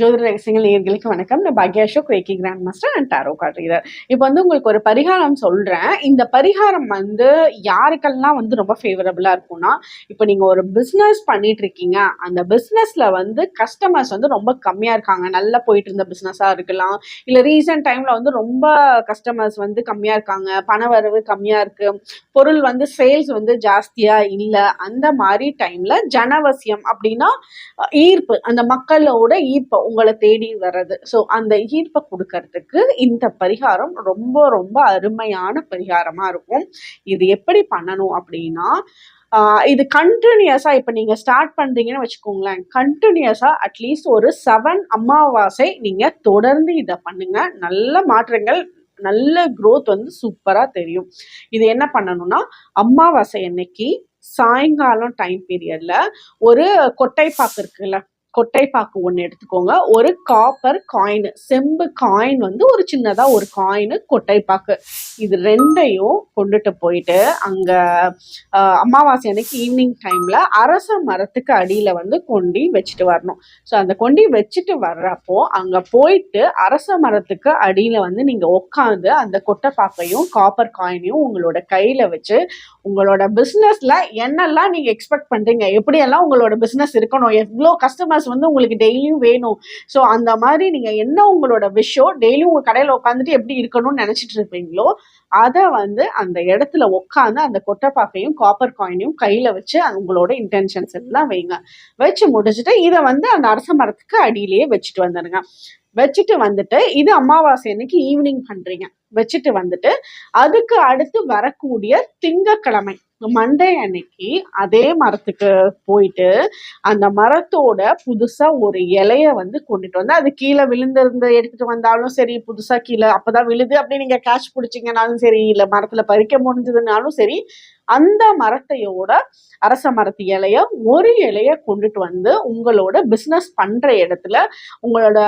ஜோதிட ரகசியங்கள் நேர்களுக்கு வணக்கம். நான் பாக்யா Ashok wacky grand master and tarot card reader இப்போ வந்து உங்களுக்கு ஒரு பரிகாரம் சொல்கிறேன் இந்த பரிகாரம் வந்து யாருக்கெல்லாம் வந்து ரொம்ப ஃபேவரபுளாக இருக்கும்னா இப்போ நீங்கள் ஒரு பிஸ்னஸ் பண்ணிட்டு இருக்கீங்க அந்த பிஸ்னஸில் வந்து கஸ்டமர்ஸ் வந்து ரொம்ப கம்மியாக இருக்காங்க. நல்லா போயிட்டு இருந்த பிஸ்னஸாக இருக்கலாம். இல்லை ரீசெண்ட் டைமில் வந்து ரொம்ப கஸ்டமர்ஸ் வந்து கம்மியாக இருக்காங்க. பண வரவு கம்மியாக இருக்குது பொருள் வந்து சேல்ஸ் வந்து ஜாஸ்தியாக இல்லை. அந்த மாதிரி டைமில் ஜனவசியம் அப்படின்னா ஈர்ப்பு. அந்த மக்களோட ஈர்ப்பு. உங்களை தேடி வர்றது. ஸோ அந்த ஈர்ப்பை கொடுக்கறதுக்கு இந்த பரிகாரம் ரொம்ப ரொம்ப அருமையான பரிகாரமாக இருக்கும். இது எப்படி பண்ணணும் அப்படின்னா இது கண்டினியூஸாக இப்போ நீங்கள் ஸ்டார்ட் பண்ணுறீங்கன்னு வச்சுக்கோங்களேன். கண்டினியூஸாக அட்லீஸ்ட் ஒரு செவன் அமாவாசை நீங்கள் தொடர்ந்து இதை பண்ணுங்கள் நல்ல மாற்றங்கள் நல்ல க்ரோத் வந்து சூப்பராக தெரியும். இது என்ன பண்ணணும்னா அமாவாசை அன்னைக்கு சாயங்காலம் டைம் பீரியடில் ஒரு கொட்டைப்பாக்கு இருக்குல்ல கொட்டைப்பாக்கு ஒன்று எடுத்துக்கோங்க. ஒரு காப்பர் காயின் செம்பு காயின் வந்து ஒரு சின்னதா ஒரு காயின் கொட்டைப்பாக்கு. இது ரெண்டையும் கொண்டுட்டு போயிட்டு அங்க அமாவாசை அன்னைக்கு ஈவினிங் டைம்ல அரச மரத்துக்கு அடியில வந்து கொண்டி வச்சுட்டு வரணும். ஸோ அந்த கொண்டி வச்சுட்டு வர்றப்போ அங்க போயிட்டு அரச மரத்துக்கு அடியில வந்து நீங்க உட்காந்து அந்த கொட்டைப்பாக்கையும் காப்பர் காயினையும் உங்களோட கையில வச்சு உங்களோட பிஸ்னஸில் என்னெல்லாம் நீங்க எக்ஸ்பெக்ட் பண்றீங்க? எப்படியெல்லாம் உங்களோட பிஸ்னஸ் இருக்கணும்? எவ்வளோ கஸ்டமர்ஸ் வந்து உங்களுக்கு டெய்லியும் வேணும்? ஸோ அந்த மாதிரி நீங்க என்ன உங்களோட விஷயம் டெய்லியும் உங்க கடையில் உட்காந்துட்டு எப்படி இருக்கணும்னு நினைச்சிட்டு இருப்பீங்களோ அதை வந்து அந்த இடத்துல உட்காந்து அந்த கொட்டைப்பாக்கையும் காப்பர் காயினையும் கையில வச்சு அது உங்களோட இன்டென்ஷன்ஸ் எல்லாம் வைங்க. வச்சு முடிச்சுட்டு இதை வந்து அந்த அரச மரத்துக்கு அடியிலேயே வச்சுட்டு வந்துடுங்க வச்சுட்டு வந்துட்டு இது அமாவாசை அன்னைக்கு ஈவினிங் பண்றீங்க. வச்சுட்டு வந்துட்டு அதுக்கு அடுத்து வரக்கூடிய திங்கக்கிழமை மண்டே அன்னைக்கு அதே மரத்துக்கு போயிட்டு அந்த மரத்தோட புதுசா ஒரு இலைய வந்து கொண்டுட்டு வந்து அது கீழே விழுந்திருந்த எடுத்துட்டு வந்தாலும் சரி புதுசா கீழே அப்பதான் விழுது அப்படி நீங்க கேட்ச் பிடிச்சிங்கனாலும் சரி இல்ல மரத்துல பறிக்க முடிஞ்சதுனாலும் சரி அந்த மரத்தையோட அரச மரத்து இலைய ஒரு இலைய கொண்டுட்டு வந்து உங்களோட பிஸ்னஸ் பண்ற இடத்துல உங்களோட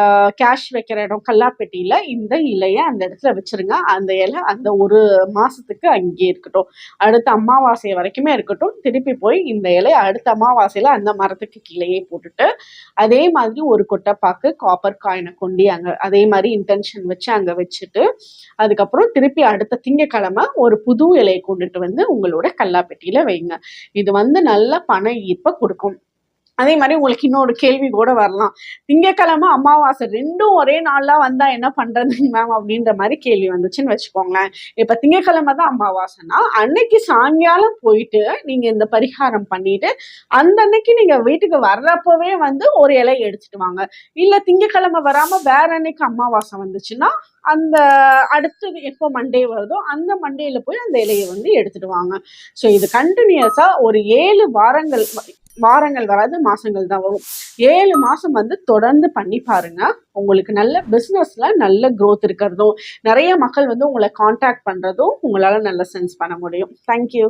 கேஷ் வைக்கிற இடம் கல்லாப்பெட்டியில இந்த இலைய அந்த இடத்துல வச்சிருங்க. அந்த இலை அந்த ஒரு மாசத்துக்கு அங்கேயே இருக்கட்டும். அடுத்து அமாவாசை வரைக்குமே இருக்கட்டும் திருப்பி போய் இந்த இலைய அடுத்த அமாவாசையில் அந்த மரத்துக்கு கீழேயே போட்டுட்டு அதே மாதிரி ஒரு கொட்டைப்பாக்கு காப்பர் காயினை கொண்டு அங்கே அதே மாதிரி இன்டென்ஷன் வச்சு அங்கே வச்சுட்டு அதுக்கப்புறம் திருப்பி அடுத்த திங்கக்கிழமை ஒரு புது இலையை கொண்டுட்டு வந்து உங்களோட கல்லாப்பெட்டியில் வைங்க. இது வந்து நல்ல பண ஈர்ப்பை கொடுக்கும். அதே மாதிரி உங்களுக்கு இன்னொரு கேள்வி கூட வரலாம். திங்கக்கிழமை அமாவாசை ரெண்டும் ஒரே நாளாக வந்தா என்ன பண்றதுங்க மேம் அப்படின்ற மாதிரி கேள்வி வந்துச்சுன்னு வச்சுக்கோங்களேன். இப்ப திங்கக்கிழமை தான் அமாவாசைனா அன்னைக்கு சாயங்காலம் போயிட்டு நீங்க இந்த பரிகாரம் பண்ணிட்டு அந்த அன்னைக்கு நீங்க வீட்டுக்கு வர்றப்பவே வந்து ஒரு இலை எடுத்துட்டு வாங்க. இல்ல திங்கக்கிழமை வராம வேற அன்னைக்கு அமாவாசை வந்துச்சுன்னா அந்த அடுத்தது எப்போ மண்டே வருதோ அந்த மண்டேல போய் அந்த இலையை வந்து எடுத்துட்டு வாங்க. ஸோ இது கண்டினியூஸா ஒரு ஏழு வாரங்கள் வாரங்கள் வராது மாசங்கள் தான் வரும். ஏழு மாசம் வந்து தொடர்ந்து பண்ணி பாருங்க. உங்களுக்கு நல்ல பிசினஸ்ல நல்ல க்ரோத் இருக்கிறதும் நிறைய மக்கள் வந்து உங்களை காண்டாக்ட் பண்றதும் உங்களால நல்ல சென்ஸ் பண்ண முடியும். தேங்க்யூ